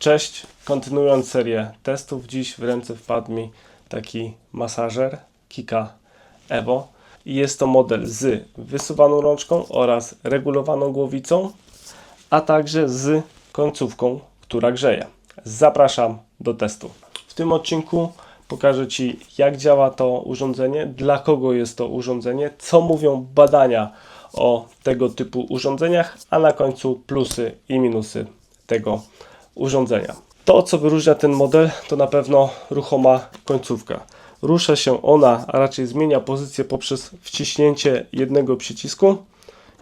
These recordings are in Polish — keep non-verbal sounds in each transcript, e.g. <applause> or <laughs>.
Cześć, kontynuując serię testów, dziś w ręce wpadł mi taki masażer Kika Evo. Jest to model z wysuwaną rączką oraz regulowaną głowicą, a także z końcówką, która grzeje. Zapraszam do testu. W tym odcinku pokażę Ci, jak działa to urządzenie, dla kogo jest to urządzenie, co mówią badania o tego typu urządzeniach, a na końcu plusy i minusy tego urządzenia. To, co wyróżnia ten model, to na pewno ruchoma końcówka. Rusza się ona, a raczej zmienia pozycję poprzez wciśnięcie jednego przycisku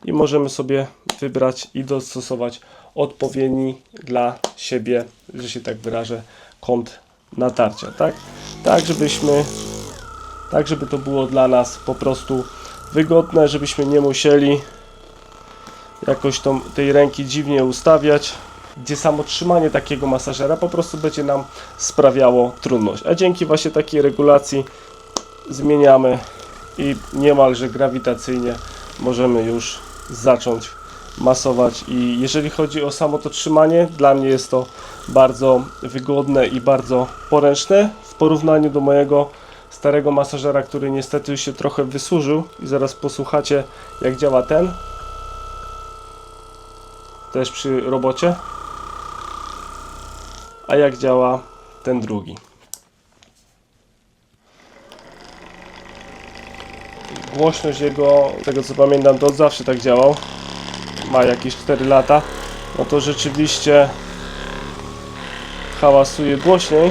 i możemy sobie wybrać i dostosować odpowiedni dla siebie, że się tak wyrażę, kąt natarcia, tak? Tak, żebyśmy, tak, żeby to było dla nas po prostu wygodne, żebyśmy nie musieli jakoś tą, tej ręki dziwnie ustawiać, gdzie samo trzymanie takiego masażera po prostu będzie nam sprawiało trudność. A dzięki właśnie takiej regulacji zmieniamy i niemalże grawitacyjnie możemy już zacząć masować. I jeżeli chodzi o samo to trzymanie, dla mnie jest to bardzo wygodne i bardzo poręczne w porównaniu do mojego starego masażera, który niestety już się trochę wysłużył i zaraz posłuchacie jak działa ten. Też przy robocie a jak działa ten drugi głośność jego, z tego co pamiętam, to od zawsze tak działał ma jakieś 4 lata, no to rzeczywiście hałasuje głośniej.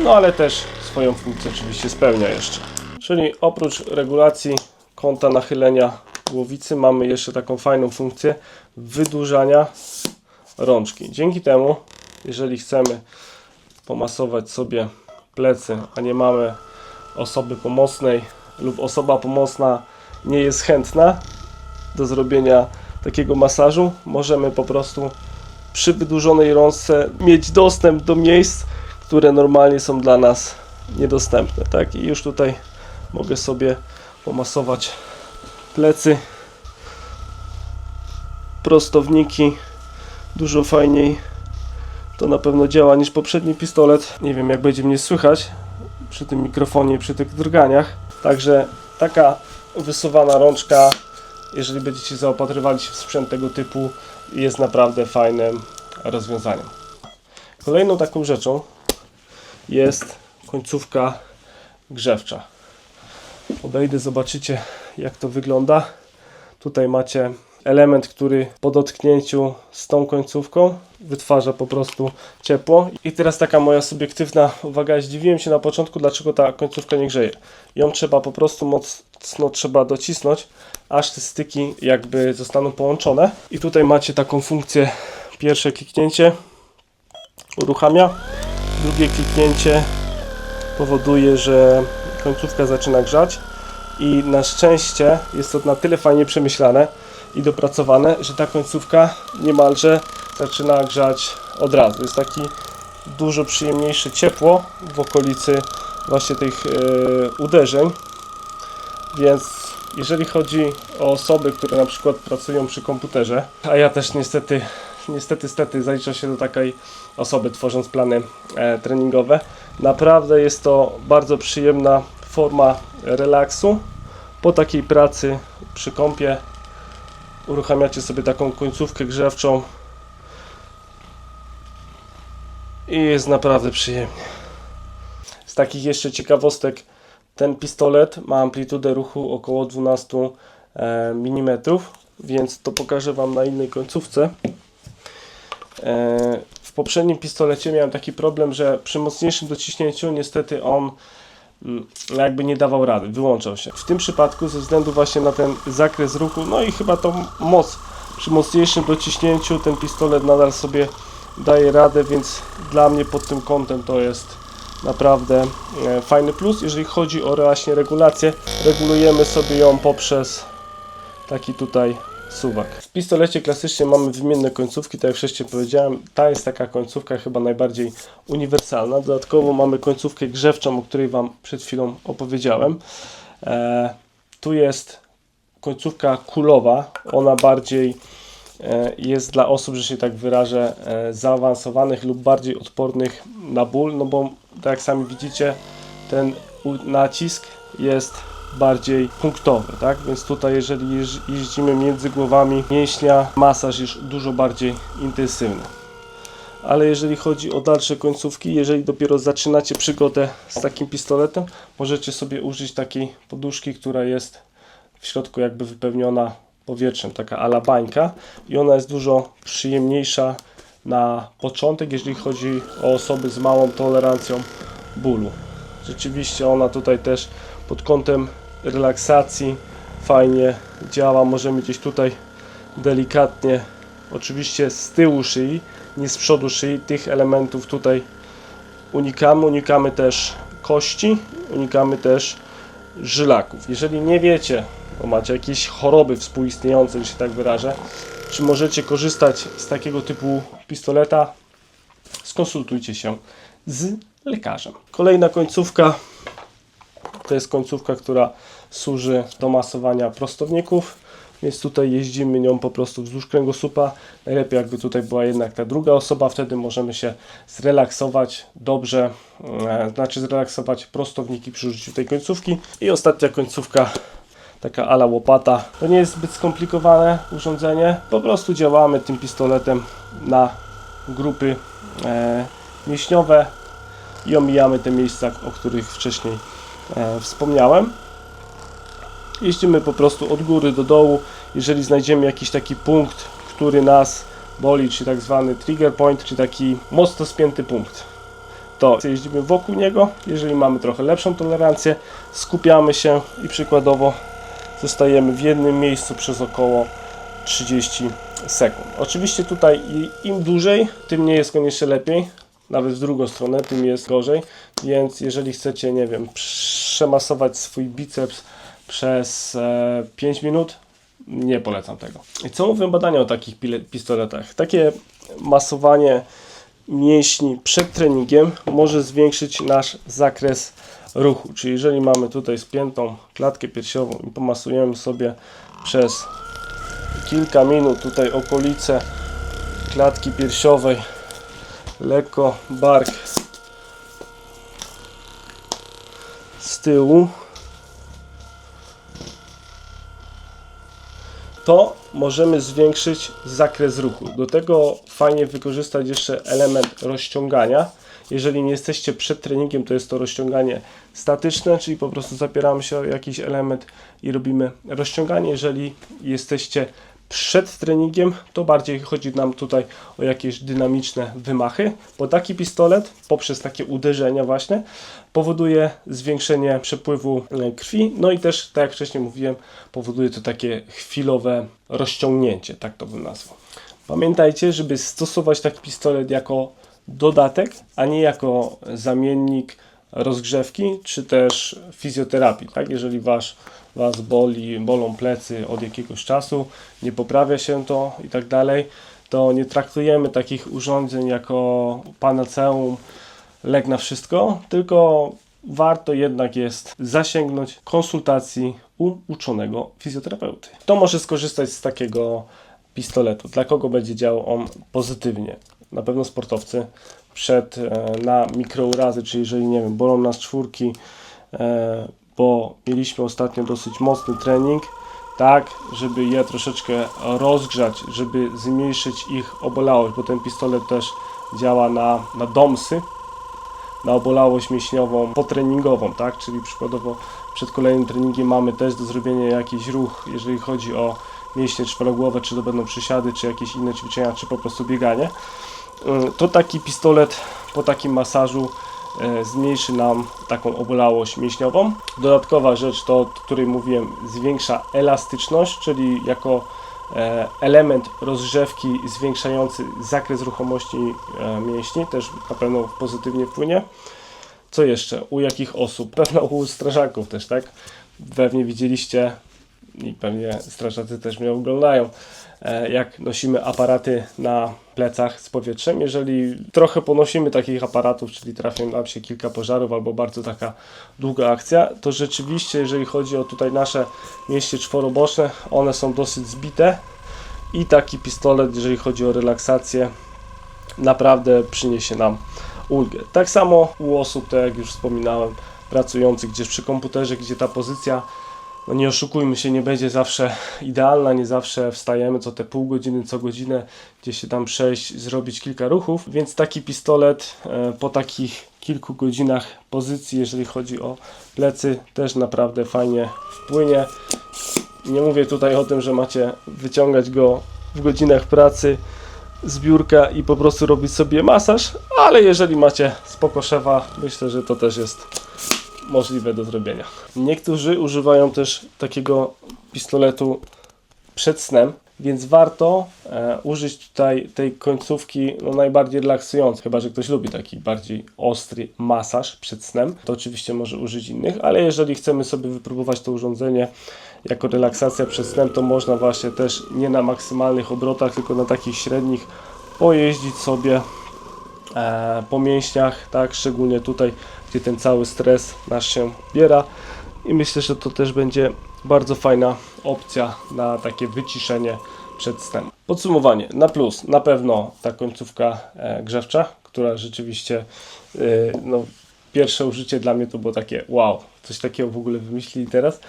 No ale też swoją funkcję oczywiście spełnia jeszcze. Czyli oprócz regulacji kąta nachylenia głowicy mamy jeszcze taką fajną funkcję wydłużania rączki. Dzięki temu, jeżeli chcemy pomasować sobie plecy, a nie mamy osoby pomocnej lub osoba pomocna nie jest chętna do zrobienia takiego masażu, możemy po prostu przy wydłużonej rączce mieć dostęp do miejsc, które normalnie są dla nas niedostępne. Tak? I już tutaj mogę sobie pomasować plecy, prostowniki, dużo fajniej to na pewno działa niż poprzedni pistolet. Nie wiem jak będzie mnie słychać przy tym mikrofonie, przy tych drganiach. Także taka wysuwana rączka, jeżeli będziecie zaopatrywali się w sprzęt tego typu, jest naprawdę fajnym rozwiązaniem. Kolejną taką rzeczą jest końcówka grzewcza. Podejdę, zobaczycie jak to wygląda. Tutaj macie element, który po dotknięciu z tą końcówką wytwarza po prostu ciepło. I teraz taka moja subiektywna uwaga, zdziwiłem się na początku, dlaczego ta końcówka nie grzeje. Ją trzeba po prostu mocno trzeba docisnąć, aż te styki jakby zostaną połączone. I tutaj macie taką funkcję, pierwsze kliknięcie uruchamia, drugie kliknięcie powoduje, że końcówka zaczyna grzać i na szczęście jest to na tyle fajnie przemyślane i dopracowane, że ta końcówka niemalże zaczyna grzać od razu. Jest taki dużo przyjemniejsze ciepło w okolicy właśnie tych e, uderzeń. Więc jeżeli chodzi o osoby, które na przykład pracują przy komputerze, a ja też niestety, niestety, stety zaliczam się do takiej osoby tworząc plany e, treningowe, naprawdę jest to bardzo przyjemna forma relaksu. Po takiej pracy przy kąpie uruchamiacie sobie taką końcówkę grzewczą i jest naprawdę przyjemnie. Z takich jeszcze ciekawostek, ten pistolet ma amplitudę ruchu około 12 mm, więc to pokażę Wam na innej końcówce. E, w poprzednim pistolecie miałem taki problem, że przy mocniejszym dociśnięciu niestety on jakby nie dawał rady, wyłączał się. W tym przypadku ze względu właśnie na ten zakres ruchu, no i chyba tą moc przy mocniejszym dociśnięciu ten pistolet nadal sobie daje radę, więc dla mnie pod tym kątem to jest naprawdę e, fajny plus. Jeżeli chodzi o właśnie regulację, regulujemy sobie ją poprzez taki tutaj suwak. W pistolecie klasycznie mamy wymienne końcówki, tak jak wcześniej powiedziałem, ta jest taka końcówka chyba najbardziej uniwersalna. Dodatkowo mamy końcówkę grzewczą, o której Wam przed chwilą opowiedziałem. E, tu jest końcówka kulowa, ona bardziej e, jest dla osób, że się tak wyrażę, e, zaawansowanych lub bardziej odpornych na ból, no bo tak jak sami widzicie, ten nacisk jest bardziej punktowy, tak? Więc tutaj jeżeli jeż- jeździmy między głowami mięśnia, masaż jest dużo bardziej intensywny. Ale jeżeli chodzi o dalsze końcówki, jeżeli dopiero zaczynacie przygodę z takim pistoletem, możecie sobie użyć takiej poduszki, która jest w środku jakby wypełniona powietrzem, taka ala bańka i ona jest dużo przyjemniejsza na początek, jeżeli chodzi o osoby z małą tolerancją bólu. Rzeczywiście ona tutaj też pod kątem relaksacji fajnie działa. Możemy gdzieś tutaj delikatnie, oczywiście z tyłu szyi, nie z przodu szyi, tych elementów tutaj unikamy. Unikamy też kości, unikamy też żylaków. Jeżeli nie wiecie, bo macie jakieś choroby współistniejące, że się tak wyrażę, czy możecie korzystać z takiego typu pistoleta, skonsultujcie się z lekarzem. Kolejna końcówka to jest końcówka, która służy do masowania prostowników, więc tutaj jeździmy nią po prostu wzdłuż kręgosłupa. Najlepiej jakby tutaj była jednak ta druga osoba, wtedy możemy się zrelaksować dobrze, e, znaczy zrelaksować prostowniki przy użyciu tej końcówki. I ostatnia końcówka, taka ala łopata. To nie jest zbyt skomplikowane urządzenie, po prostu działamy tym pistoletem na grupy e, mięśniowe i omijamy te miejsca, o których wcześniej e, wspomniałem. Jeździmy po prostu od góry do dołu. Jeżeli znajdziemy jakiś taki punkt, który nas boli, czy tak zwany trigger point, czy taki mocno spięty punkt, to jeździmy wokół niego. Jeżeli mamy trochę lepszą tolerancję, skupiamy się i przykładowo zostajemy w jednym miejscu przez około 30 sekund. Oczywiście tutaj im dłużej, tym nie jest koniecznie lepiej. Nawet w drugą stronę, tym jest gorzej. Więc jeżeli chcecie, nie wiem, przemasować swój biceps przez e, 5 minut, nie polecam tego. I co mówią badania o takich pistoletach? Takie masowanie mięśni przed treningiem może zwiększyć nasz zakres ruchu. Czyli jeżeli mamy tutaj spiętą klatkę piersiową i pomasujemy sobie przez kilka minut tutaj okolice klatki piersiowej, lekko bark z tyłu, to możemy zwiększyć zakres ruchu. Do tego fajnie wykorzystać jeszcze element rozciągania. Jeżeli nie jesteście przed treningiem, to jest to rozciąganie statyczne, czyli po prostu zapieramy się o jakiś element i robimy rozciąganie. Jeżeli jesteście przed treningiem, to bardziej chodzi nam tutaj o jakieś dynamiczne wymachy, bo taki pistolet poprzez takie uderzenia właśnie powoduje zwiększenie przepływu e, krwi, no i też, tak jak wcześniej mówiłem, powoduje to takie chwilowe rozciągnięcie, tak to bym nazwał. Pamiętajcie, żeby stosować taki pistolet jako dodatek, a nie jako zamiennik rozgrzewki czy też fizjoterapii. Tak? Jeżeli wasz, Was boli, bolą plecy od jakiegoś czasu, nie poprawia się to i tak dalej, to nie traktujemy takich urządzeń jako panaceum, lek na wszystko, tylko warto jednak jest zasięgnąć konsultacji u uczonego fizjoterapeuty. Kto może skorzystać z takiego pistoletu? Dla kogo będzie działał on pozytywnie? Na pewno sportowcy przed e, na mikrourazy, czyli jeżeli nie wiem, bolą nas czwórki, e, bo mieliśmy ostatnio dosyć mocny trening, tak, żeby je troszeczkę rozgrzać, żeby zmniejszyć ich obolałość, bo ten pistolet też działa na, na domsy, na obolałość mięśniową potreningową, tak? Czyli przykładowo przed kolejnym treningiem mamy też do zrobienia jakiś ruch, jeżeli chodzi o mięśnie czworogłowe, czy to będą przysiady, czy jakieś inne ćwiczenia, czy po prostu bieganie. Y, To taki pistolet po takim masażu e, zmniejszy nam taką obolałość mięśniową. Dodatkowa rzecz to, o której mówiłem, zwiększa elastyczność, czyli jako e, element rozgrzewki zwiększający zakres ruchomości e, mięśni, też na pewno pozytywnie wpłynie. Co jeszcze? U jakich osób? <laughs> Pewno u strażaków też, tak? Pewnie widzieliście i pewnie strażacy też mnie oglądają, e, jak nosimy aparaty na plecach z powietrzem. Jeżeli trochę ponosimy takich aparatów, czyli trafi nam się kilka pożarów albo bardzo taka długa akcja, to rzeczywiście, jeżeli chodzi o tutaj nasze mięśnie czworoboczne, one są dosyć zbite i taki pistolet, jeżeli chodzi o relaksację, naprawdę przyniesie nam ulgę. Tak samo u osób, tak jak już wspominałem, pracujących gdzieś przy komputerze, gdzie ta pozycja, no nie oszukujmy się, nie będzie zawsze idealna, nie zawsze wstajemy co te pół godziny, co godzinę, gdzieś się tam przejść, zrobić kilka ruchów, więc taki pistolet e, po takich kilku godzinach pozycji, jeżeli chodzi o plecy, też naprawdę fajnie wpłynie. Nie mówię tutaj o tym, że macie wyciągać go w godzinach pracy z biurka i po prostu robić sobie masaż, ale jeżeli macie spoko szefa, myślę, że to też jest możliwe do zrobienia. Niektórzy używają też takiego pistoletu przed snem, więc warto e, użyć tutaj tej końcówki no, najbardziej relaksującej. Chyba, że ktoś lubi taki bardziej ostry masaż przed snem, to oczywiście może użyć innych, ale jeżeli chcemy sobie wypróbować to urządzenie jako relaksacja przed snem, to można właśnie też nie na maksymalnych obrotach, tylko na takich średnich pojeździć sobie e, po mięśniach, tak, szczególnie tutaj, gdzie ten cały stres nasz się biera i myślę, że to też będzie bardzo fajna opcja na takie wyciszenie przed snem. Podsumowanie, na plus, na pewno ta końcówka e, grzewcza, która rzeczywiście e, no, pierwsze użycie dla mnie to było takie wow, coś takiego w ogóle wymyślili teraz,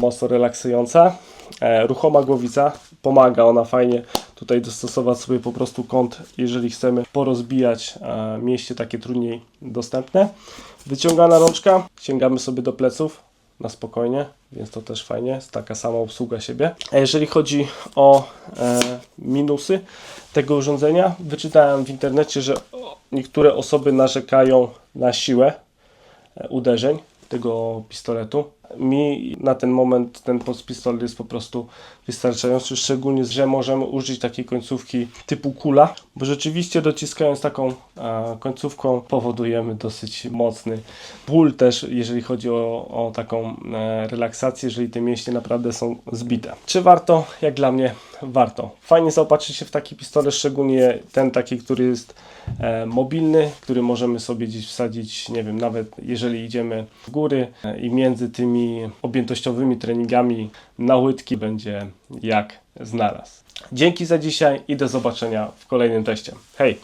mocno relaksująca. E, ruchoma głowica, pomaga ona fajnie tutaj dostosować sobie po prostu kąt, jeżeli chcemy porozbijać e, mieście takie trudniej dostępne. Wyciągana rączka, sięgamy sobie do pleców na spokojnie, więc to też fajnie, jest taka sama obsługa siebie. A jeżeli chodzi o e, minusy tego urządzenia, wyczytałem w internecie, że niektóre osoby narzekają na siłę e, uderzeń tego pistoletu. Mi na ten moment ten pistolet jest po prostu wystarczający, szczególnie, że możemy użyć takiej końcówki typu kula, bo rzeczywiście dociskając taką końcówką powodujemy dosyć mocny ból też, jeżeli chodzi o, o taką e, relaksację, jeżeli te mięśnie naprawdę są zbite. Czy warto? Jak dla mnie warto. Fajnie zaopatrzyć się w taki pistolet, szczególnie ten taki, który jest e, mobilny, który możemy sobie gdzieś wsadzić, nie wiem, nawet jeżeli idziemy w góry e, i między tymi objętościowymi treningami na łydki będzie jak znalazł. Dzięki za dzisiaj i do zobaczenia w kolejnym teście. Hej!